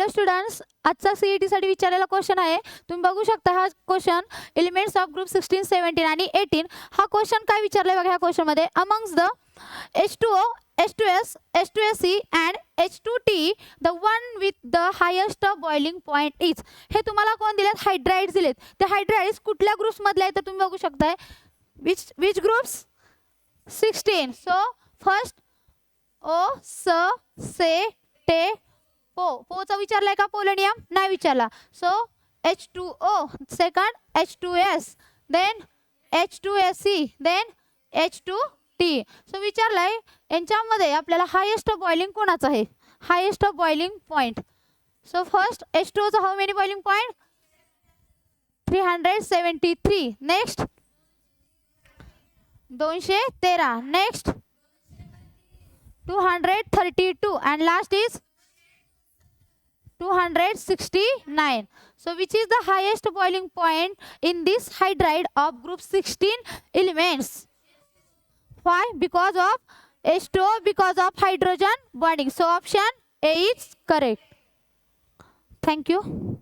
Hello students आजचा C E टीसाठी विचारलेला क्वेश्चन आहे. तुम्ही बघू शकता हा question elements of group sixteen seventeen आणि एटीन हा क्वेश्चन काय विचारलाय बघा ह्या क्वेश्चनमध्ये amongst the H two O H two S H two S C and H two T the one with the highest boiling point is हे तुम्हाला कोण दिलेत? हायड्राईड्स दिलेत. ते हायड्राईड्स कुठल्या ग्रुप्समधले आहेत? तर तुम्ही बघू शकताय. Which which groups sixteen so first O S Se Te पो पोचा विचारलाय का पोलोनियम? नाही विचारला. So H two O second H two S then H two S C then H two T so विचारलाय यांच्यामध्ये आपल्याला हायेस्ट बॉइलिंग कोणाचं आहे? Highest boiling point so first H two how many boiling point three hundred seventy three next दोनशे तेरा. Next two hundred thirty two and last is 269 so which is the highest boiling point in this hydride of group 16 elements? Why? Because of H2O because of hydrogen bonding. So option A is correct. Thank you